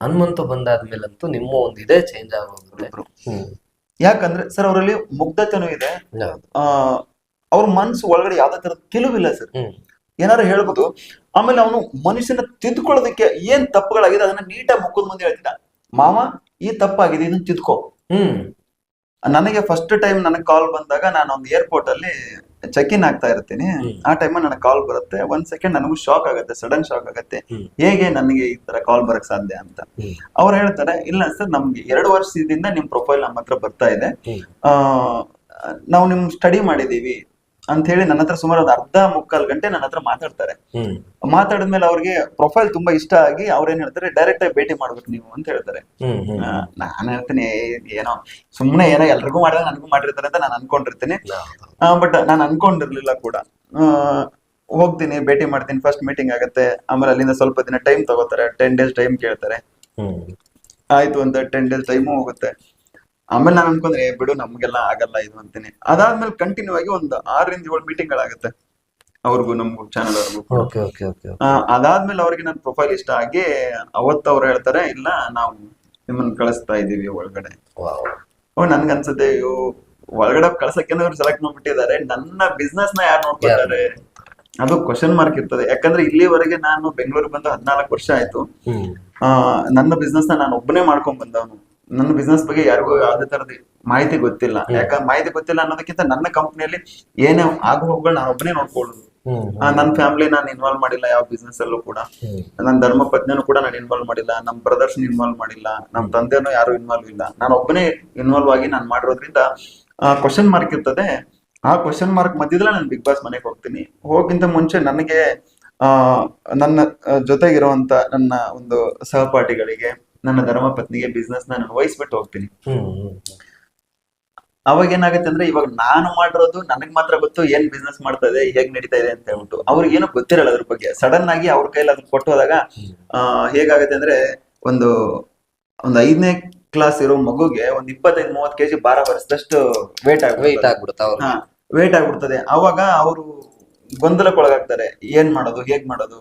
ಹನುಮಂತು ಬಂದಾದ್ಮೇಲಂತೂ ನಿಮ್ಮ ಒಂದು ಇದೇ ಚೇಂಜ್ ಆಗೋಗುತ್ತೆ. ಯಾಕಂದ್ರೆ ಸರ್ ಅವರಲ್ಲಿ ಮುಗ್ಧತೆನೂ ಇದೆ. ಆ ಅವ್ರ ಮನ್ಸು ಒಳಗಡೆ ಯಾವ್ದೇ ತರದ ಕೆಲವಿಲ್ಲ ಸರ್. ಏನಾರು ಹೇಳ್ಬೋದು ಆಮೇಲೆ ಅವನು ಮನುಷ್ಯನ ತಿದ್ಕೊಳ್ಳೋದಕ್ಕೆ ಏನ್ ತಪ್ಪುಗಳಾಗಿದೆ ಅದನ್ನ ನೀಟಾಗಿ ಮುಖದ ಮುಂದೆ ಹೇಳ್ತಿದ್ದ. ಮಾವ ಈ ತಪ್ಪಾಗಿದೆ ಇದನ್ನ ತಿದ್ಕೋ. ಹ್ಮ್. ನನಗೆ ಫಸ್ಟ್ ಟೈಮ್ ನನಗೆ ಕಾಲ್ ಬಂದಾಗ ನಾನು ಒಂದು ಏರ್ಪೋರ್ಟ್ ಅಲ್ಲಿ ಚೆಕ್ ಇನ್ ಆಗ್ತಾ ಇರ್ತೀನಿ. ಆ ಟೈಮ್ ನನಗೆ ಕಾಲ್ ಬರುತ್ತೆ. ಒಂದ್ ಸೆಕೆಂಡ್ ನನಗೂ ಶಾಕ್ ಆಗುತ್ತೆ ಸಡನ್ ಶಾಕ್ ಆಗುತ್ತೆ. ಹೇಗೆ ನನಗೆ ಈ ತರ ಕಾಲ್ ಬರಕ್ ಸಾಧ್ಯ ಅಂತ. ಅವ್ರು ಹೇಳ್ತಾರೆ ಇಲ್ಲ ಸರ್ ನಮ್ಗೆ ಎರಡು ವರ್ಷದಿಂದ ನಿಮ್ ಪ್ರೊಫೈಲ್ ನಮ್ಮ ಹತ್ರ ಬರ್ತಾ ಇದೆ. ಆ ನಾವು ನಿಮ್ ಸ್ಟಡಿ ಮಾಡಿದೀವಿ. ಅಂತ ಹೇಳಿ ನನ್ನ ಹತ್ರ ಸುಮಾರು ಒಂದು ಅರ್ಧ ಮುಕ್ಕಾಲ್ ಗಂಟೆ ನನ್ನ ಹತ್ರ ಮಾತಾಡ್ತಾರೆ. ಮಾತಾಡಿದ್ಮೇಲೆ ಅವ್ರಿಗೆ ಪ್ರೊಫೈಲ್ ತುಂಬಾ ಇಷ್ಟ ಆಗಿ ಅವ್ರೇನ್ ಹೇಳ್ತಾರೆ ಡೈರೆಕ್ಟ್ ಆಗಿ ಭೇಟಿ ಮಾಡ್ಬೇಕು ನೀವು ಅಂತ ಹೇಳ್ತಾರೆ. ನಾನು ಹೇಳ್ತೀನಿ ಏನೋ ಸುಮ್ನೆ ಏನೋ ಎಲ್ರಿಗೂ ಮಾಡಿದ್ರೆ ನನ್ಗೂ ಮಾಡಿರ್ತಾರೆ ಅಂತ ನಾನು ಅನ್ಕೊಂಡಿರ್ತೀನಿ. ಬಟ್ ನಾನು ಅನ್ಕೊಂಡಿರ್ಲಿಲ್ಲ ಕೂಡ. ಹೋಗ್ತೀನಿ ಭೇಟಿ ಮಾಡ್ತೀನಿ ಫಸ್ಟ್ ಮೀಟಿಂಗ್ ಆಗುತ್ತೆ. ಆಮೇಲೆ ಅಲ್ಲಿಂದ ಸ್ವಲ್ಪ ದಿನ ಟೈಮ್ ತಗೋತಾರೆ ಟೆನ್ ಡೇಸ್ ಟೈಮ್ ಕೇಳ್ತಾರೆ. ಆಯ್ತು ಅಂತ ಟೆನ್ ಡೇಸ್ ಟೈಮು ಹೋಗುತ್ತೆ. ಆಮೇಲೆ ನಾನು ಅನ್ಕೊಂಡ್ರೆ ಬಿಡು ನಮ್ಗೆಲ್ಲ ಆಗಲ್ಲ ಇದು ಅಂತೇನೆ. ಅದಾದ್ಮೇಲೆ ಕಂಟಿನ್ಯೂ ಆಗಿ ಒಂದು ಆರರಿಂದ ಏಳು ಮೀಟಿಂಗ್ ಗಳಾಗುತ್ತೆ. ಅವ್ರಿಗೂ ನಮ್ಗೂ ಚಾನಲ್ ಅವ್ರಿಗೂ ಅದಾದ್ಮೇಲೆ ಅವ್ರಿಗೆ ನನ್ನ ಪ್ರೊಫೈಲ್ ಇಷ್ಟ ಆಗಿ ಅವತ್ತು ಅವ್ರು ಹೇಳ್ತಾರೆ ಇಲ್ಲ ನಾವು ನಿಮ್ಮನ್ನ ಕಳಿಸ್ತಾ ಇದೀವಿ ಒಳಗಡೆ. ಓ ನನ್ಗೆ ಅನ್ಸುತ್ತೆ ಅಯ್ಯೋ ಒಳಗಡೆ ಕಳ್ಸಕ್ಕೆ ಅವ್ರು ಸೆಲೆಕ್ಟ್ ಮಾಡ್ಬಿಟ್ಟಿದ್ದಾರೆ. ನನ್ನ ಬಿಸ್ನೆಸ್ನ ಯಾರು ನೋಡ್ಕೊಳ್ತಾರೆ ಅದು ಕ್ವಶನ್ ಮಾರ್ಕ್ ಇರ್ತದೆ. ಯಾಕಂದ್ರೆ ಇಲ್ಲಿವರೆಗೆ ನಾನು ಬೆಂಗಳೂರಿಗೆ ಬಂದು ಹದಿನಾಲ್ಕು ವರ್ಷ ಆಯ್ತು. ಆ, ನನ್ನ ಬಿಸ್ನೆಸ್ನ ನಾನು ಒಬ್ಬನೇ ಮಾಡ್ಕೊಂಡ್ ಬಂದವನು. ನನ್ನ ಬಿಸ್ನೆಸ್ ಬಗ್ಗೆ ಯಾರಿಗೂ ಯಾವ್ದೇ ತರದ ಮಾಹಿತಿ ಗೊತ್ತಿಲ್ಲ. ಯಾಕಂದ್ರೆ ಮಾಹಿತಿ ಗೊತ್ತಿಲ್ಲ ಅನ್ನೋದಕ್ಕಿಂತ ನನ್ನ ಕಂಪ್ನಿಯಲ್ಲಿ ಏನೇ ಆಗು ಹೋಗುಗಳು ನಾನು ಒಬ್ಬನೇ ನೋಡ್ಕೊಳ್ಳೋದು. ನನ್ನ ಫ್ಯಾಮಿಲಿ ನಾನು ಇನ್ವಾಲ್ವ್ ಮಾಡಿಲ್ಲ ಯಾವ ಬಿಸ್ನೆಸ್ ಅಲ್ಲೂ ಕೂಡ. ನನ್ನ ಧರ್ಮ ಪತ್ನಿನೂ ಕೂಡ ನಾನು ಇನ್ವಾಲ್ವ್ ಮಾಡಿಲ್ಲ. ನಮ್ಮ ಬ್ರದರ್ಸ್ ಇನ್ವಾಲ್ವ್ ಮಾಡಿಲ್ಲ. ನಮ್ಮ ತಂದೆನೂ ಯಾರು ಇನ್ವಾಲ್ವ್ ಇಲ್ಲ. ನಾನು ಒಬ್ಬನೇ ಇನ್ವಾಲ್ವ್ ಆಗಿ ನಾನು ಮಾಡಿರೋದ್ರಿಂದ ಕ್ವಶನ್ ಮಾರ್ಕ್ ಇರ್ತದೆ. ಆ ಕ್ವಶನ್ ಮಾರ್ಕ್ ಮಧ್ಯದಲ್ಲೇ ನಾನು ಬಿಗ್ ಬಾಸ್ ಮನೆಗೆ ಹೋಗ್ತೀನಿ. ಹೋಗಿಂತ ಮುಂಚೆ ನನಗೆ ಆ ನನ್ನ ಜೊತೆಗಿರುವಂತ ನನ್ನ ಒಂದು ಸಹಪಾಠಿಗಳಿಗೆ ನನ್ನ ಧರ್ಮ ಪತ್ನಿಗೆ ಬಿಸ್ನೆಸ್ ನಾನು ವಹಿಸ್ಬಿಟ್ಟು ಹೋಗ್ತೀನಿ. ಅವಾಗ ಏನಾಗುತ್ತೆ ಅಂದ್ರೆ ಇವಾಗ ನಾನು ಮಾಡಿರೋದು ನನಗ್ ಮಾತ್ರ ಗೊತ್ತು ಏನ್ ಬಿಸ್ನೆಸ್ ಮಾಡ್ತಾ ಇದೆ ಹೇಗ್ ನಡೀತಾ ಇದೆ ಅಂತ ಹೇಳ್ಬಿಟ್ಟು. ಅವ್ರಿಗೆ ಏನೋ ಗೊತ್ತಿರಲ್ಲ ಅದ್ರ ಬಗ್ಗೆ. ಸಡನ್ ಆಗಿ ಅವ್ರ ಕೈಲಿ ಅದನ್ನ ಕೊಟ್ಟು ಹೋದಾಗ ಆ, ಹೇಗಾಗುತ್ತೆ ಅಂದ್ರೆ ಒಂದು ಒಂದು ಐದನೇ ಕ್ಲಾಸ್ ಇರೋ ಮಗುಗೆ ಒಂದ್ ಇಪ್ಪತ್ತೈದು ಮೂವತ್ ಕೆಜಿ ಭಾರ ಬರಿಸಿದಷ್ಟು ವೇಟ್ ಆಗಿ ಆಗ್ಬಿಡುತ್ತೆ ಆಗ್ಬಿಡುತ್ತೆ ವೇಟ್ ಆಗ್ಬಿಡ್ತದೆ. ಅವಾಗ ಅವರು ಗೊಂದಲಕ್ಕೊಳಗಾಗ್ತಾರೆ. ಏನ್ ಮಾಡೋದು ಹೇಗ್ ಮಾಡೋದು?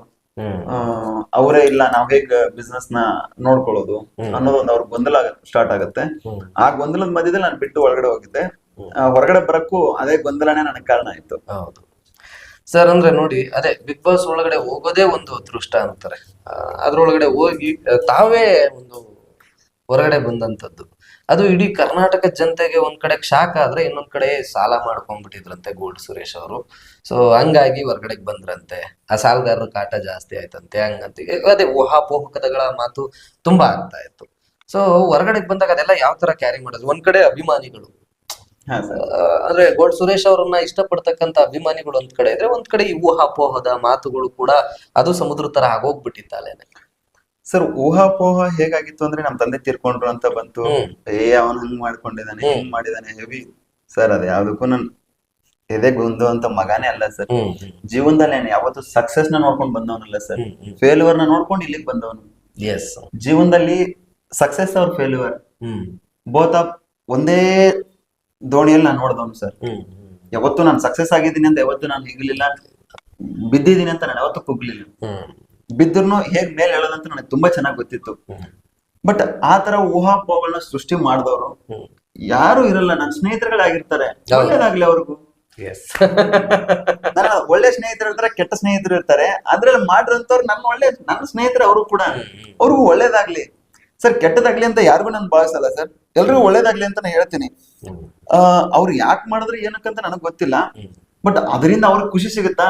ಅವರೇ ಇಲ್ಲ ನಾವ್ ಹೇಗ್ ಬಿಸ್ನೆಸ್ನ ನೋಡ್ಕೊಳ್ಳೋದು ಅನ್ನೋದೊಂದು ಅವ್ರ ಗೊಂದಲ ಸ್ಟಾರ್ಟ್ ಆಗುತ್ತೆ. ಆ ಗೊಂದಲದ ಮಧ್ಯದಲ್ಲಿ ನಾನು ಬಿಟ್ಟು ಒಳಗಡೆ ಹೋಗಿದ್ದೆ. ಆ, ಹೊರಗಡೆ ಬರಕ್ಕೂ ಅದೇ ಗೊಂದಲನೇ ನನಗೆ ಕಾರಣ ಆಯ್ತು. ಹೌದು. ಸರ್ ಅಂದ್ರೆ ನೋಡಿ ಅದೇ ಬಿಗ್ ಬಾಸ್ ಒಳಗಡೆ ಹೋಗೋದೇ ಒಂದು ಅದೃಷ್ಟ ಅಂತಾರೆ. ಅದ್ರೊಳಗಡೆ ಹೋಗಿ ತಾವೇ ಒಂದು ಹೊರಗಡೆ ಬಂದಂತದ್ದು. ಅದು ಇಡೀ ಕರ್ನಾಟಕ ಜನತೆಗೆ ಒಂದ್ ಕಡೆ ಶಾಕ್ ಆದ್ರೆ ಇನ್ನೊಂದ್ ಕಡೆ ಸಾಲ ಮಾಡ್ಕೊಂಡ್ಬಿಟ್ಟಿದ್ರಂತೆ ಗೋಲ್ಡ್ ಸುರೇಶ್ ಅವರು. ಸೊ ಹಂಗಾಗಿ ಹೊರಗಡೆಗೆ ಬಂದ್ರಂತೆ. ಆ ಸಾಲಗಾರರ ಕಾಟ ಜಾಸ್ತಿ ಆಯ್ತಂತೆ ಹಂಗಂತ. ಅದೇ ಊಹಾಪೋಹಕಗಳ ಮಾತು ತುಂಬಾ ಆಗ್ತಾ ಇತ್ತು. ಸೊ ಹೊರಗಡೆಗೆ ಬಂದಾಗ ಅದೆಲ್ಲ ಯಾವ ತರ ಕ್ಯಾರಿ ಮಾಡೋದು? ಒಂದ್ ಕಡೆ ಅಭಿಮಾನಿಗಳು. ಅಂದ್ರೆ ಗೋಡ್ ಸುರೇಶ್ ಅವರನ್ನ ಇಷ್ಟಪಡ್ತಕ್ಕಂತ ಅಭಿಮಾನಿಗಳು ಒಂದ್ ಕಡೆ ಇದ್ರೆ ಒಂದ್ ಕಡೆ ಈ ಊಹಾಪೋಹದ ಮಾತುಗಳು ಕೂಡ ಅದು ಸಮುದ್ರ ತರ ಆಗೋಗ್ಬಿಟ್ಟಿತ್ತು ಅಲ್ಲೇನೆ ಸರ್ ಊಹಾಪೋಹ ಹೇಗಾಗಿತ್ತು ಅಂದ್ರೆ ನಮ್ ತಂದೆ ತೀರ್ಕೊಂಡ್ರು ಅಂತ ಬಂತು. ಏ ಅವನ್ ಹಂಗ್ ಮಾಡ್ಕೊಂಡಿದ್ದಾನೆ ಹೆಂಗ್ ಮಾಡಿದಾನೆ ಹೆವಿ. ಸರ್ ಅದ್ ಯಾವ್ದಕ್ಕೂ ನನ್ ಎದೆಗುಂದು ಅಂತ ಮಗಾನೇ ಅಲ್ಲ ಸರ್. ಜೀವನದಲ್ಲಿ ನಾನು ಯಾವತ್ತು ಸಕ್ಸಸ್ನ ನೋಡ್ಕೊಂಡ್ ಬಂದವನಲ್ಲ ಸರ್. ಫೇಲ್ಯೂರ್ನ ನೋಡ್ಕೊಂಡು ಇಲ್ಲಿಗೆ ಬಂದವನು. ಎಸ್ ಜೀವನದಲ್ಲಿ ಸಕ್ಸಸ್ ಅವ್ರ ಫೇಲ್ಯೂರ್ ಬೋತ್ ಆಫ್ ಒಂದೇ ದೋಣಿಯಲ್ಲಿ ನಾನು ನೋಡ್ದವನು ಸರ್. ಯಾವತ್ತು ನಾನು ಸಕ್ಸಸ್ ಆಗಿದ್ದೀನಿ ಅಂತ ಯಾವತ್ತು ನಾನು ಹಿಗ್ಲಿಲ್ಲ. ಬಿದ್ದಿದ್ದೀನಿ ಅಂತ ನಾನು ಯಾವತ್ತು ಕುಗ್ಲಿಲ್ಲ. ಹ್ಮ್ ಬಿದ್ದರೂ ಹೇಗ್ ಮೇಲೆ ಹೇಳೋದಂತ ನನಗೆ ತುಂಬಾ ಚೆನ್ನಾಗಿ ಗೊತ್ತಿತ್ತು. ಬಟ್ ಆ ತರ ಊಹಾಪೋಹಗಳನ್ನ ಸೃಷ್ಟಿ ಮಾಡಿದವರು ಯಾರು ಇರಲ್ಲ. ನನ್ನ ಸ್ನೇಹಿತರುಗಳಾಗಿರ್ತಾರೆ. ಒಳ್ಳೇದಾಗ್ಲಿ ಅವ್ರಿಗೂ. ಒಳ್ಳೆ ಸ್ನೇಹಿತರು ಇರ್ತಾರೆ ಕೆಟ್ಟ ಸ್ನೇಹಿತರು ಇರ್ತಾರೆ. ಅದ್ರಲ್ಲಿ ಮಾಡಿರೋಂಥವ್ರು ನನ್ನ ಒಳ್ಳೆ ನನ್ನ ಸ್ನೇಹಿತರು ಅವರು ಕೂಡ. ಅವ್ರಿಗೂ ಒಳ್ಳೇದಾಗ್ಲಿ. ಸರ್ ಕೆಟ್ಟದಾಗ್ಲಿ ಅಂತ ಯಾರಿಗೂ ನಾನು ಭಾವಿಸಲ್ಲ ಸರ್. ಎಲ್ರಿಗೂ ಒಳ್ಳೇದಾಗ್ಲಿ ಅಂತ ನಾನು ಹೇಳ್ತೀನಿ. ಅವ್ರು ಯಾಕೆ ಮಾಡಿದ್ರು ಏನಕ್ಕಂತ ನನಗೆ ಗೊತ್ತಿಲ್ಲ. ಬಟ್ ಅದರಿಂದ ಅವ್ರಿಗೆ ಖುಷಿ ಸಿಗುತ್ತಾ?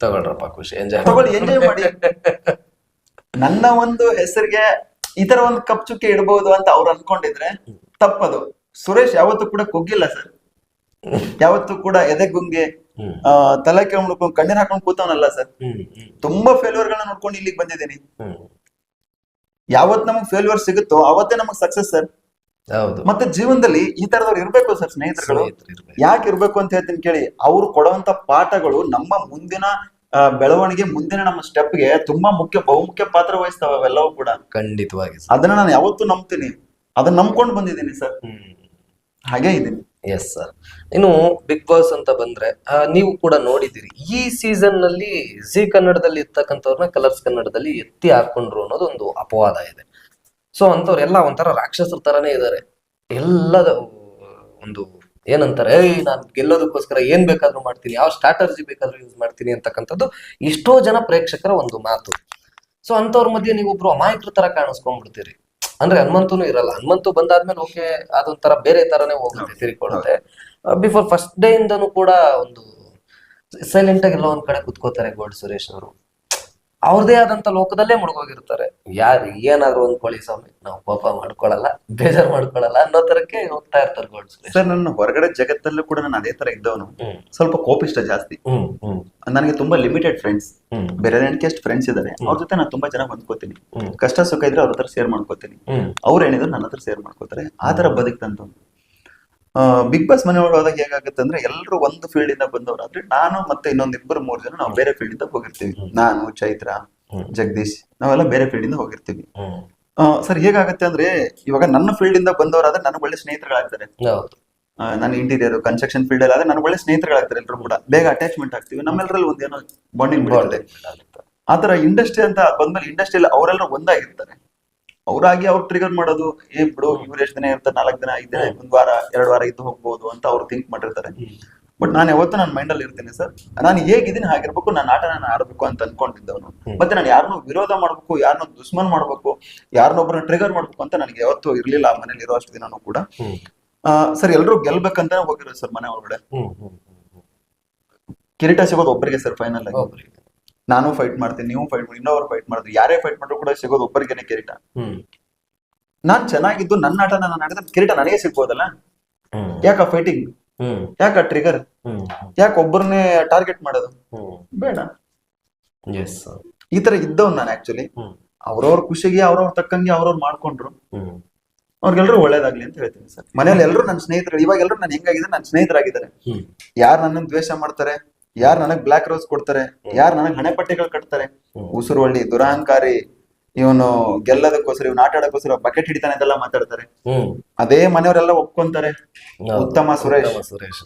ತಗೊಳ್ರಪ್ಪ ಖುಷಿ. ಎಂಜಾಯ್ ತಗೊಳ್ಳಿ ಎಂಜಾಯ್ ಮಾಡಿ. ನನ್ನ ಒಂದು ಹೆಸರಿಗೆ ಈ ತರ ಒಂದು ಕಪ್ ಚುಕ್ಕೆ ಇಡಬಹುದು ಅಂತ ಅವ್ರು ಅನ್ಕೊಂಡಿದ್ರೆ ತಪ್ಪದು. ಸುರೇಶ್ ಯಾವತ್ತೂ ಕೂಡ ಕುಗ್ಗಿಲ್ಲ ಸರ್. ಯಾವತ್ತೂ ಕೂಡ ಎದೆ ಗುಂಗೆ ಆ, ತಲೆ ಕೆಳಕೊಂಡು ಕಣ್ಣೀರ್ ಹಾಕೊಂಡು ಕೂತವನಲ್ಲ ಸರ್. ತುಂಬಾ ಫೇಲ್ಯೂರ್ ಗಳನ್ನ ನೋಡ್ಕೊಂಡು ಇಲ್ಲಿಗೆ ಬಂದಿದ್ದೀನಿ. ಯಾವತ್ ನಮಗ್ ಫೇಲ್ಯೂರ್ ಸಿಗುತ್ತೋ ಅವತ್ತೇ ನಮಗ್ ಸಕ್ಸಸ್ ಸರ್. ಹೌದು. ಮತ್ತೆ ಜೀವನದಲ್ಲಿ ಈ ತರದವ್ರು ಇರ್ಬೇಕು ಸರ್ ಸ್ನೇಹಿತರುಗಳು. ಸ್ನೇಹಿತರು ಯಾಕೆ ಇರ್ಬೇಕು ಅಂತ ಹೇಳ್ತೀನಿ ಕೇಳಿ. ಅವ್ರು ಕೊಡುವಂತ ಪಾಠಗಳು ನಮ್ಮ ಮುಂದಿನ ಬೆಳವಣಿಗೆ ಮುಂದಿನ ನಮ್ಮ ಸ್ಟೆಪ್ಗೆ ತುಂಬಾ ಮುಖ್ಯ ಬಹುಮುಖ್ಯ ಪಾತ್ರ ವಹಿಸ್ತಾವ ಅವೆಲ್ಲವೂ ಕೂಡ. ಖಂಡಿತವಾಗಿ. ಅದನ್ನ ನಾನು ಯಾವತ್ತೂ ನಂಬ್ತೀನಿ. ಅದನ್ನ ನಂಬ್ಕೊಂಡು ಬಂದಿದ್ದೀನಿ ಸರ್. ಹ್ಮ್. ಹಾಗೆ ಇದ್ದೀನಿ ಎಸ್ ಸರ್ ಇನ್ನು ಬಿಗ್ ಬಾಸ್ ಅಂತ ಬಂದ್ರೆ ನೀವು ಕೂಡ ನೋಡಿದಿರಿ ಈ ಸೀಸನ್ನಲ್ಲಿ ಜಿ ಕನ್ನಡದಲ್ಲಿ ಇರ್ತಕ್ಕಂಥವ್ರನ್ನ ಕಲರ್ಸ್ ಕನ್ನಡದಲ್ಲಿ ಎತ್ತಿ ಹಾಕೊಂಡ್ರು ಅನ್ನೋದು ಒಂದು ಅಪವಾದ ಇದೆ. ಸೊ ಅಂತವ್ರೆಲ್ಲ ಒಂಥರ ರಾಕ್ಷಸರ ತರನೇ ಇದ್ದಾರೆ ಎಲ್ಲದ ಒಂದು ಏನಂತಾರೆ ಏಯ್ ನಾನು ಗೆಲ್ಲೋದಕ್ಕೋಸ್ಕರ ಏನ್ ಬೇಕಾದ್ರೂ ಮಾಡ್ತೀನಿ ಯಾವ ಸ್ಟ್ರಾಟರ್ಜಿ ಬೇಕಾದ್ರೂ ಯೂಸ್ ಮಾಡ್ತೀನಿ ಅಂತಕ್ಕಂಥದ್ದು ಎಷ್ಟೋ ಜನ ಪ್ರೇಕ್ಷಕರ ಒಂದು ಮಾತು. ಸೊ ಅಂತವ್ರ ಮಧ್ಯೆ ನೀವು ಒಬ್ರು ಅಮಾಯಕರ ತರ ಕಾಣಿಸ್ಕೊಂಡ್ಬಿಡ್ತೀರಿ. ಅಂದ್ರೆ ಹನುಮಂತನು ಇರಲ್ಲ. ಹನುಮಂತು ಬಂದಾದ್ಮೇಲೆ ಓಕೆ ಅದೊಂಥರ ಬೇರೆ ತರನೇ ಹೋಗುತ್ತೆ ತಿರ್ಕೊಳ್ಳುತ್ತೆ ಬಿಫೋರ್ ಫಸ್ಟ್ ಡೇ ಇಂದನೂ ಕೂಡ ಒಂದು ಸೈಲೆಂಟ್ ಆಗಿ ಎಲ್ಲೋ ಒಂದ್ ಕಡೆ ಕುತ್ಕೋತಾರೆ ಗೋಲ್ಡ್ ಸುರೇಶ್ ಅವರು. ಅವ್ರದೇ ಆದಂತ ಲೋಕದಲ್ಲೇ ಮುಳುಗೋಗಿರ್ತಾರೆ. ಯಾರು ಏನಾದ್ರು ಅಂದ್ಕೊಳ್ಳಿ ಸ್ವಾಮಿ ನಾವು ಪಾಪ ಮಾಡ್ಕೊಳಲ್ಲ ಬೇಜಾರ್ ಮಾಡ್ಕೊಳಲ್ಲ ಅನ್ನೋ ತರಕ್ಕೆ ಹೋಗ್ತಾ ಇರ್ತಾರೆ ಸರ್ ನನ್ನ ಹೊರಗಡೆ ಜಗತ್ತಲ್ಲೂ ಕೂಡ ನಾನು ಅದೇ ತರ ಇದ್ದವನು. ಸ್ವಲ್ಪ ಕೋಪಿಷ್ಟ ಜಾಸ್ತಿ. ನನಗೆ ತುಂಬಾ ಲಿಮಿಟೆಡ್ ಫ್ರೆಂಡ್ಸ್ ಬೇರೆ ನನಗೆ ಎಷ್ಟು ಫ್ರೆಂಡ್ಸ್ ಇದಾರೆ ಅವ್ರ ಜೊತೆ ನಾನು ತುಂಬಾ ಜನ ಹೊಂದ್ಕೋತೀನಿ. ಕಷ್ಟ ಸುಖ ಇದ್ರೆ ಅವ್ರ ಹತ್ರ ಶೇರ್ ಮಾಡ್ಕೋತೀನಿ. ಅವ್ರು ಏನಿದ್ರು ನನ್ನ ಹತ್ರ ಶೇರ್ ಮಾಡ್ಕೋತಾರೆ. ಆ ತರ ಬದುಕ್ತಂತ ಬಿಗ್ ಬಾಸ್ ಮನೆ ಒಳಗೆ ಹೋದಾಗ ಹೇಗಾಗುತ್ತೆ ಅಂದ್ರೆ ಎಲ್ಲರೂ ಒಂದು ಫೀಲ್ಡ್ ಇಂದ ಬಂದವರಾದ್ರೆ ನಾನು ಮತ್ತೆ ಇನ್ನೊಂದ್ ಇಬ್ಬರು ಮೂರು ಜನ ನಾವು ಬೇರೆ ಫೀಲ್ಡ್ ಇಂದ ಹೋಗಿರ್ತೀವಿ. ನಾನು ಚೈತ್ರ ಜಗದೀಶ್ ನಾವೆಲ್ಲ ಬೇರೆ ಫೀಲ್ಡ್ ಇಂದ ಹೋಗಿರ್ತೀವಿ. ಸರ್ ಹೇಗಾಗತ್ತೆ ಅಂದ್ರೆ ಇವಾಗ ನನ್ನ ಫೀಲ್ಡ್ ಇಂದ ಬಂದವರಾದ್ರೆ ನನಗೆ ಒಳ್ಳೆ ಸ್ನೇಹಿತರುಗಳಾಗ್ತಾರೆ. ಹೌದು. ನಾನು ಇಂಟೀರಿಯರ್ ಕನ್ಸ್ಟ್ರಕ್ಷನ್ ಫೀಲ್ಡ್ ಅಲ್ಲಿ ಆದ್ರೆ ನನಗೆ ಒಳ್ಳೆ ಸ್ನೇಹಿತರುಗಳಾಗ್ತಾರೆ ಎಲ್ಲರೂ ಕೂಡ. ಬೇಗ ಅಟ್ಯಾಚ್ಮೆಂಟ್ ಆಗ್ತೀವಿ. ನಮ್ಮೆಲ್ಲರಲ್ಲಿ ಒಂದೇನೋ ಬಾಂಡಿಂಗ್ ಆತರ ಇಂಡಸ್ಟ್ರಿ ಅಂತ ಬಂದ್ಮೇಲೆ ಇಂಡಸ್ಟ್ರಿಯಲ್ಲಿ ಅವರೆಲ್ಲರೂ ಒಂದಾಗಿರ್ತಾರೆ. ಅವರಾಗಿ ಅವ್ರು ಟ್ರಿಗರ್ ಮಾಡೋದು ಏ ಬಿಡು ಇವ್ರು ಎಷ್ಟು ದಿನ ಇರ್ತಾರೆ ನಾಲ್ಕು ದಿನ ಐದು ದಿನ ಒಂದ್ ವಾರ ಎರಡು ವಾರ ಇದ್ದು ಹೋಗ್ಬೋದು ಅಂತ ಅವ್ರು ಥಿಂಕ್ ಮಾಡಿರ್ತಾರೆ. ಬಟ್ ನಾನು ಯಾವತ್ತೂ ನನ್ನ ಮೈಂಡ್ ಅಲ್ಲಿ ಇರ್ತೀನಿ ಸರ್. ನಾನು ಹೇಗಿದ್ದೀನಿ ಹಾಗಿರ್ಬೇಕು ನನ್ನ ಆಟ ನಾನು ಆಡ್ಬೇಕು ಅಂತ ಅನ್ಕೊಂಡಿದ್ದವನು. ಮತ್ತೆ ನಾನು ಯಾರನ್ನೂ ವಿರೋಧ ಮಾಡ್ಬೇಕು ಯಾರನ್ನೂ ದುಶ್ಮನ್ ಮಾಡ್ಬೇಕು ಯಾರನ್ನೊಬ್ಬರನ್ನ ಟ್ರಿಗರ್ ಮಾಡ್ಬೇಕು ಅಂತ ನನಗೆ ಯಾವತ್ತೂ ಇರ್ಲಿಲ್ಲ ಆ ಮನೇಲಿ ಇರೋ ಅಷ್ಟು ದಿನಾನು ಕೂಡ. ಸರ್ ಎಲ್ಲರೂ ಗೆಲ್ಬೇಕಂತಾನೆ ಹೋಗಿರೋದು ಸರ್ ಮನೆ ಒಳಗಡೆ. ಕಿರೀಟ ಸಿಗೋದು ಒಬ್ಬರಿಗೆ ಸರ್ ಫೈನಲ್ ಆಗಿ. ನಾನು ಫೈಟ್ ಮಾಡ್ತೀನಿ ನೀವು ಫೈಟ್ ಮಾಡಿ ಇನ್ನೊಬ್ರು ಫೈಟ್ ಮಾಡಿದ್ರು. ಯಾರೇ ಫೈಟ್ ಮಾಡಿದ್ರು ಕೂಡ ಸಿಗೋದು ಒಬ್ಬರಿಗೇನೆ ಕಿರೀಟ. ನಾನ್ ಚೆನ್ನಾಗಿದ್ದು ನನ್ನ ಆಟ ನಾನು ಆಡಿದ್ರೆ ಕಿರೀಟ ನನಗೆ ಸಿಗ್ಬೋದಲ್ಲ? ಯಾಕ ಫೈಟಿಂಗ್ ಯಾಕ ಟ್ರಿಗರ್ ಯಾಕ ಒಬ್ಬರನ್ನೇ ಟಾರ್ಗೆಟ್ ಮಾಡೋದು? ಬೇಡ. ಈ ತರ ಇದ್ದವ್ ನಾನು ಆಕ್ಚುಲಿ ಅವ್ರವ್ರ ಖುಷಿಗೆ ಅವ್ರವ್ರ ತಕ್ಕಂಗೆ ಅವ್ರವ್ರು ಮಾಡ್ಕೊಂಡ್ರು. ಅವ್ರಿಗೆಲ್ಲರೂ ಒಳ್ಳೇದಾಗ್ಲಿ ಅಂತ ಹೇಳ್ತೀನಿ ಸರ್. ಮನೇಲಿ ಎಲ್ಲರೂ ನನ್ನ ಸ್ನೇಹಿತರು ಇವಾಗ ಎಲ್ಲರೂ ನಾನು ಹೆಂಗಾಗಿದೆ ನನ್ನ ಸ್ನೇಹಿತರಾಗಿದ್ದಾರೆ. ಯಾರು ನನ್ನ ದ್ವೇಷ ಮಾಡ್ತಾರೆ? ಯಾರು ನನಗ್ ಬ್ಲಾಕ್ ರೋಸ್ ಕೊಡ್ತಾರೆ? ಯಾರು ನನಗ್ ಹಣೆ ಪಟ್ಟಿಗಳು ಕಟ್ತಾರೆ. ಉಸುರುವಳ್ಳಿ ದುರಹಂಕಾರಿ ಇವನು ಗೆಲ್ಲದಕ್ಕೋಸ್ಕರ ಇವನು ಆಟ ಆಡಕ್ಕೋಸ್ಕರ ಬಕೆಟ್ ಹಿಡಿತಾನೆ ಅಂತೆಲ್ಲ ಮಾತಾಡ್ತಾರೆ. ಅದೇ ಮನೆಯವರೆಲ್ಲ ಒಪ್ಕೊಂತಾರೆ. ಉತ್ತಮ ಸುರೇಶ್. ಸುರೇಶ್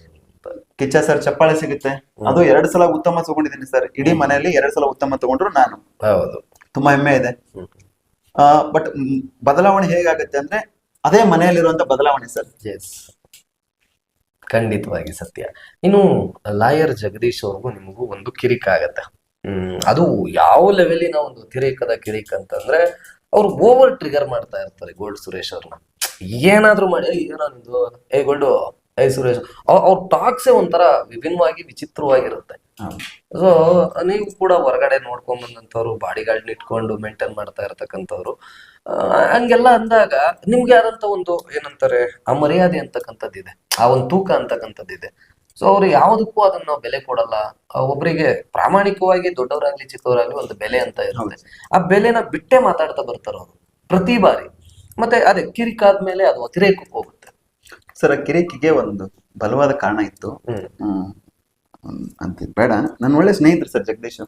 ಕಿಚ್ಚ ಸರ್ ಚಪ್ಪಾಳೆ ಸಿಗುತ್ತೆ. ಅದು ಎರಡ್ ಸಲ ಉತ್ತಮ ತಗೊಂಡಿದ್ದೀನಿ ಸರ್. ಇಡೀ ಮನೆಯಲ್ಲಿ ಎರಡ್ ಸಲ ಉತ್ತಮ ತಗೊಂಡ್ರು ನಾನು. ಹೌದು. ತುಂಬಾ ಹೆಮ್ಮೆ ಇದೆ. ಬಟ್ ಬದಲಾವಣೆ ಹೇಗಾಗುತ್ತೆ ಅಂದ್ರೆ ಅದೇ ಮನೆಯಲ್ಲಿರುವಂತ ಬದಲಾವಣೆ ಸರ್. ಖಂಡಿತವಾಗಿ ಸತ್ಯ. ಇನ್ನು ಲಾಯರ್ ಜಗದೀಶ್ ಅವ್ರಿಗೂ ನಿಮಗೂ ಒಂದು ಕಿರಿಕ್ ಆಗತ್ತೆ. ಅದು ಯಾವ ಲೆವೆಲಿನ ಒಂದು ತಿರೇಕದ ಕಿರಿಕ್ ಅಂತಂದ್ರೆ ಅವ್ರು ಓವರ್ ಟ್ರಿಗರ್ ಮಾಡ್ತಾ ಇರ್ತಾರೆ ಗೋಲ್ಡ್ ಸುರೇಶ್ ಅವ್ರನ್ನ. ಏನಾದ್ರೂ ಮಾಡಿ "ಏಯ್, ಏನೋ ನಿಮ್ದು ಏ ಗೋಲ್ಡು ಏ ಸುರೇಶ್. ಅವ್ರ ಟಾಕ್ಸೇ ಒಂಥರ ವಿಭಿನ್ನವಾಗಿ ವಿಚಿತ್ರವಾಗಿರುತ್ತೆ. ಸೊ ನೀವು ಕೂಡ ಹೊರಗಡೆ ನೋಡ್ಕೊಂಡ್ ಬಂದಂತವ್ರು ಬಾಡಿಗಳನ್ನ ಇಟ್ಕೊಂಡು ಮೇಂಟೈನ್ ಮಾಡ್ತಾ ಇರ್ತಕ್ಕಂಥವ್ರು ಹಂಗೆಲ್ಲ ಅಂದಾಗ ನಿಮ್ಗೆ ಯಾರಂತ ಒಂದು ಏನಂತಾರೆ ಆ ಮರ್ಯಾದೆ ಅಂತಕ್ಕಂಥದ್ದು ಇದೆ ಆ ಒಂದು ತೂಕ ಅಂತಕ್ಕಂಥದ್ದು ಇದೆ ಸೊ ಅವ್ರು ಯಾವುದಕ್ಕೂ ಅದನ್ನ ನಾವು ಬೆಲೆ ಕೊಡಲ್ಲ. ಒಬ್ಬರಿಗೆ ಪ್ರಾಮಾಣಿಕವಾಗಿ ದೊಡ್ಡವರಾಗ್ಲಿ ಚಿಕ್ಕವರಾಗ್ಲಿ ಒಂದು ಬೆಲೆ ಅಂತ ಇರುತ್ತೆ. ಆ ಬೆಲೆನ ಬಿಟ್ಟೆ ಮಾತಾಡ್ತಾ ಬರ್ತಾರ ಅವರು ಪ್ರತಿ ಬಾರಿ. ಮತ್ತೆ ಅದೇ ಕಿರಿಕಾದ್ಮೇಲೆ ಅದು ಅತಿರೇಕಕ್ಕೆ ಹೋಗುತ್ತೆ. ಸರ್ ಆ ಕಿರಿಕಿಗೆ ಒಂದು ಬಲವಾದ ಕಾರಣ ಇತ್ತು. ಅಂತ ಬೇಡ. ನನ್ನ ಒಳ್ಳೆ ಸ್ನೇಹಿತರು ಸರ್ ಜಗದೀಶ್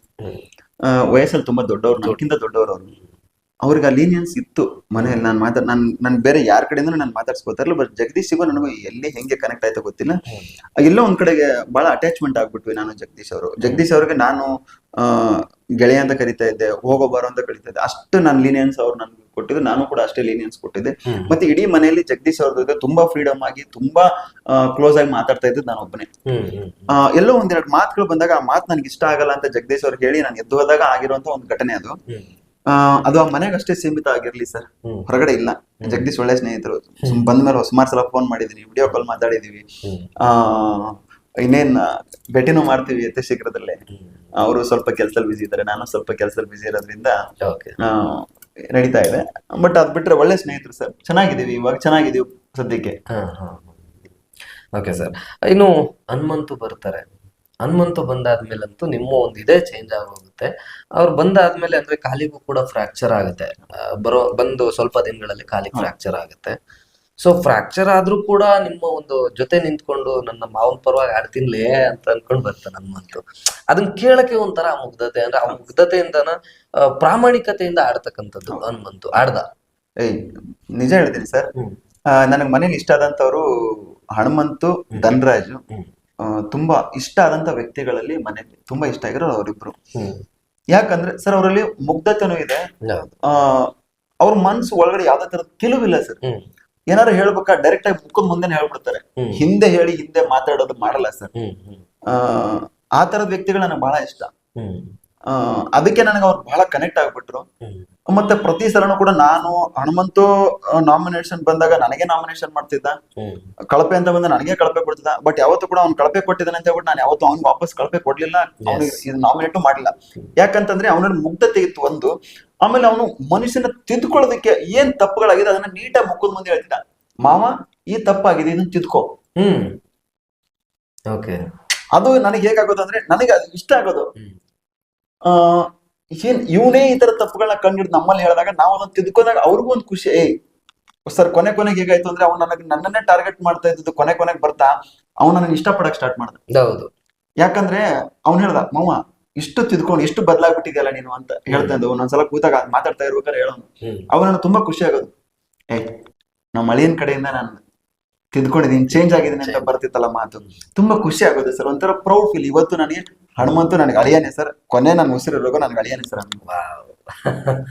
ವಯಸ್ಸಲ್ಲಿ ತುಂಬಾ ದೊಡ್ಡವ್ರು ನನ್ಕಿಂತ ದೊಡ್ಡವರು ಅವರು. ಅವ್ರಿಗೆ ಆ ಲೀನಿಯನ್ಸ್ ಇತ್ತು ಮನೆಯಲ್ಲಿ. ನಾನು ಮಾತಾಡ್ ನಾನು ನಾನು ಬೇರೆ ಯಾರ ಕಡೆಯಿಂದ ನಾನು ಮಾತಾಡ್ಸ್ಕೊತಾರಲ್ಲ ಬಟ್ ಜಗದೀಶ್ ಸಿಗೋ ನನಗೂ ಎಲ್ಲಿ ಹೆಂಗೆ ಕನೆಕ್ಟ್ ಆಯ್ತೋ ಗೊತ್ತಿಲ್ಲ. ಎಲ್ಲೋ ಒಂದ್ ಕಡೆಗೆ ಬಹಳ ಅಟ್ಯಾಚ್ಮೆಂಟ್ ಆಗ್ಬಿಟ್ವಿ ನಾನು ಜಗದೀಶ್ ಅವರು. ಜಗದೀಶ್ ಅವ್ರಿಗೆ ನಾನು ಗೆಳೆಯ ಅಂತ ಕರಿತಾ ಇದ್ದೆ ಹೋಗೋ ಬರೋ ಅಂತ ಕರಿತಾ ಇದ್ದೆ. ಅಷ್ಟು ನಾನು ಲೀನಿಯನ್ಸ್ ಅವ್ರು ನನ್ಗೆ ಕೊಟ್ಟಿದ್ದು. ನಾನು ಕೂಡ ಅಷ್ಟೇ ಲೀನಿಯನ್ಸ್ ಕೊಟ್ಟಿದ್ದೆ. ಮತ್ತೆ ಇಡೀ ಮನೆಯಲ್ಲಿ ಜಗದೀಶ್ ಅವ್ರ ಜೊತೆ ತುಂಬಾ ಫ್ರೀಡಮ್ ಆಗಿ ತುಂಬಾ ಕ್ಲೋಸ್ ಆಗಿ ಮಾತಾಡ್ತಾ ಇದ್ದು ನಾನು ಒಬ್ಬನೇ. ಎಲ್ಲೋ ಒಂದೆರಡು ಮಾತುಗಳು ಬಂದಾಗ ಆ ಮಾತು ನನಗೆ ಇಷ್ಟ ಆಗಲ್ಲ ಅಂತ ಜಗದೀಶ್ ಅವ್ರು ಹೇಳಿ ನಾನು ಎದ್ದು ಹೋದಾಗ ಆಗಿರುವಂತ ಒಂದು ಘಟನೆ ಅದು. ಅದು ಆ ಮನೆಗೆ ಅಷ್ಟೇ ಸೀಮಿತ ಆಗಿರ್ಲಿ ಸರ್. ಹೊರಗಡೆ ಇಲ್ಲ. ಜಗದೀಶ್ ಒಳ್ಳೆ ಸ್ನೇಹಿತರು. ಬಂದ ಮೇಲೆ ಸುಮಾರು ಸಲ ಫೋನ್ ಮಾಡಿದೀನಿ. ವಿಡಿಯೋ ಕಾಲ್ ಮಾತಾಡಿದೀವಿ. ಆ ಇನ್ನೇನ್ ಭೇಟಿನೂ ಮಾಡ್ತೀವಿ ಅತಿ ಶೀಘ್ರದಲ್ಲೇ. ಅವರು ಸ್ವಲ್ಪ ಕೆಲಸದಲ್ಲಿ ಬಿಸಿ ಇದ್ದಾರೆ ನಾನು ಸ್ವಲ್ಪ ಕೆಲಸದಲ್ಲಿ ಬಿಸಿ ಇರೋದ್ರಿಂದ ನಡೀತಾ ಇದೆ. ಬಟ್ ಅದ್ ಬಿಟ್ರೆ ಒಳ್ಳೆ ಸ್ನೇಹಿತರು ಸರ್ ಚೆನ್ನಾಗಿದೀವಿ ಇವಾಗ ಚೆನ್ನಾಗಿದೀವಿ ಸದ್ಯಕ್ಕೆ. ಓಕೆ ಸರ್ ಇನ್ನು ಹನುಮಂತು ಬರ್ತಾರೆ. ಹನುಮಂತು ಬಂದಾದ್ಮೇಲಂತೂ ನಿಮ್ಮ ಒಂದು ಇದೇ ಚೇಂಜ್ ಆಗೋಗುತ್ತೆ. ಅವ್ರು ಬಂದಾದ್ಮೇಲೆ ಅಂದ್ರೆ ಕಾಲಿಗೂ ಕೂಡ ಫ್ರಾಕ್ಚರ್ ಆಗುತ್ತೆ. ಬರೋ ಬಂದು ಸ್ವಲ್ಪ ದಿನಗಳಲ್ಲಿ ಕಾಲಿಗೆ ಫ್ರಾಕ್ಚರ್ ಆಗುತ್ತೆ. ಸೊ ಫ್ರಾಕ್ಚರ್ ಆದ್ರೂ ಕೂಡ ನಿಮ್ಮ ಒಂದು ಜೊತೆ ನಿಂತ್ಕೊಂಡು ನನ್ನ ಮಾವನ ಪರವಾಗಿ ಆಡ್ತೀನ್ಲೇ ಅಂತ ಅನ್ಕೊಂಡ್ ಬರ್ತಾನೆ ಹನುಮಂತು ಅದನ್ನ ಕೇಳಕ್ಕೆ ಒಂಥರ ಮುಗ್ಧತೆ ಅಂದ್ರೆ ಆ ಮುಗ್ಧತೆಯಿಂದನ ಪ್ರಾಮಾಣಿಕತೆಯಿಂದ ಆಡ್ತಕ್ಕಂಥದ್ದು ಹನುಮಂತು ಆಡ್ದ? ಏಯ್ ನಿಜ ಹೇಳ್ತೀನಿ ಸರ್. ನನಗೆ ಮನೇಲಿ ಇಷ್ಟ ಆದಂತವ್ರು ಹನುಮಂತು ಧನ್ರಾಜು ತುಂಬಾ ಇಷ್ಟ ಆದಂತ ವ್ಯಕ್ತಿಗಳಲ್ಲಿ ಮನೆಯಲ್ಲಿ ತುಂಬಾ ಇಷ್ಟ ಆಗಿರೋ ಅವರಿಬ್ರು. ಯಾಕಂದ್ರೆ ಸರ್ ಅವರಲ್ಲಿ ಮುಗ್ಧತೆನೂ ಇದೆ. ಅವ್ರ ಮನ್ಸು ಒಳಗಡೆ ಯಾವ್ದೇ ತರದ ಕೆಲವಿಲ್ಲ ಸರ್. ಏನಾರು ಹೇಳ್ಬೇಕಾ ಡೈರೆಕ್ಟ್ ಆಗಿ ಮುಖದ ಮುಂದೆ ಹೇಳ್ಬಿಡ್ತಾರೆ. ಹಿಂದೆ ಹೇಳಿ ಹಿಂದೆ ಮಾತಾಡೋದು ಮಾಡಲ್ಲ ಸರ್? ಆ, ತರದ ವ್ಯಕ್ತಿಗಳು ನನಗೆ ಬಹಳ ಇಷ್ಟ. ಆ, ಅದಕ್ಕೆ ನನಗೆ ಅವ್ರು ಬಹಳ ಕನೆಕ್ಟ್ ಆಗ್ಬಿಟ್ರು. ಮತ್ತೆ ಪ್ರತಿ ಸಲನು ಕೂಡ ನಾನು ಹನುಮಂತು ನಾಮಿನೇಷನ್ ಬಂದಾಗ ನನಗೆ ನಾಮಿನೇಷನ್ ಮಾಡ್ತಿದ್ದ. ಕಳಪೆ ಅಂತ ಬಂದ ನನಗೆ ಕಳಪೆ ಕೊಡ್ತಿದ್ದ. ಬಟ್ ಯಾವತ್ತೂ ಕೂಡ ಅವ್ನು ಕಳಪೆ ಕೊಟ್ಟಿದ್ದಾನೆ ಅಂತ ಹೇಳ್ಬಿಟ್ಟು ನಾನು ಯಾವತ್ತೂ ಅವ್ನು ವಾಪಸ್ ಕಳಪೆ ಕೊಡ್ಲಿಲ್ಲ. ಅವ್ನಿಗೆ ಇದು ನಾಮಿನೇಟು ಮಾಡಿಲ್ಲ. ಯಾಕಂತಂದ್ರೆ ಅವನ ಮುಗ್ಧತೆ ಇತ್ತು ಒಂದು. ಆಮೇಲೆ ಅವನು ಮನುಷ್ಯನ ತಿದ್ಕೊಳ್ಳೋದಕ್ಕೆ ಏನ್ ತಪ್ಪುಗಳಾಗಿದೆ ಅದನ್ನ ನೀಟಾಗಿ ಮುಖದ ಮುಂದೆ ಹೇಳ್ತಿದ್ದ. ಮಾವ ಈ ತಪ್ಪಾಗಿದೆ ಇದನ್ನ ತಿದ್ಕೋ. ಹ್ಮ್. ಓಕೆ ಅದು ನನಗೆ ಹೇಗಾಗೋದು ಅಂದ್ರೆ ನನಗೆ ಅದು ಇಷ್ಟ ಆಗೋದು. ಆ ಏನ್ ಇವನೇ ಈ ತರ ತಪ್ಪುಗಳನ್ನ ಕಂಡಿಡ್ ನಮ್ಮಲ್ಲಿ ಹೇಳಿದಾಗ ನಾವು ಅದನ್ನ ತಿದ್ಕೊಂಡಾಗ ಅವ್ರಿಗೂ ಒಂದು ಖುಷಿ ಏ ಸರ್ ಕೊನೆ ಕೊನೆಗೆ ಹೇಗಾಯ್ತು ಅಂದ್ರೆ ಅವ್ನು ನನಗೆ ನನ್ನನ್ನೇ ಟಾರ್ಗೆಟ್ ಮಾಡ್ತಾ ಇದ್ದದ್ದು ಕೊನೆ ಕೊನೆಗೆ ಬರ್ತಾ ಅವ್ನು ನನ್ನ ಇಷ್ಟಪಡಕ್ ಸ್ಟಾರ್ಟ್ ಮಾಡ್ದ. ಹೌದು. ಯಾಕಂದ್ರೆ ಅವ್ನು ಹೇಳ್ದ ಮಾವ ಇಷ್ಟು ತಿದ್ಕೊಂಡು ಇಷ್ಟು ಬದಲಾಗ್ಬಿಟ್ಟಿದ್ಯಲ್ಲ ನೀನು ಅಂತ ಹೇಳ್ತಾ ಇದ್ದು ಒಂದೊಂದ್ಸಲ ಕೂತಾಗ ಮಾತಾಡ್ತಾ ಇರ್ಬೇಕಾದ್ರೆ ಹೇಳೋನು. ಅವನನ್ನು ನನಗೆ ತುಂಬಾ ಖುಷಿ ಆಗೋದು. ಏ ನಮ್ಮ ಅಳಿಯನ್ ಕಡೆಯಿಂದ ನಾನು ತಿದ್ಕೊಂಡಿದ್ದೀನಿ ಚೇಂಜ್ ಆಗಿದ್ದೀನಿ ಅಂತ ಬರ್ತಿತ್ತಲ್ಲ ಮಾತು. ತುಂಬಾ ಖುಷಿ ಆಗೋದು ಸರ್ ಒಂಥರ ಪ್ರೌಡ್ ಫೀಲ್ ಇವತ್ತು ನನಗೆ ಹನುಮಂತು ನನಗೆ ಅಳಿಯನೇ ಸರ್. ಕೊನೆ ನನ್ನ ಉಸಿರಿರೋಗು ನನಗೆ ಅಳಿಯನೇ ಸರ್. ವಾವ್.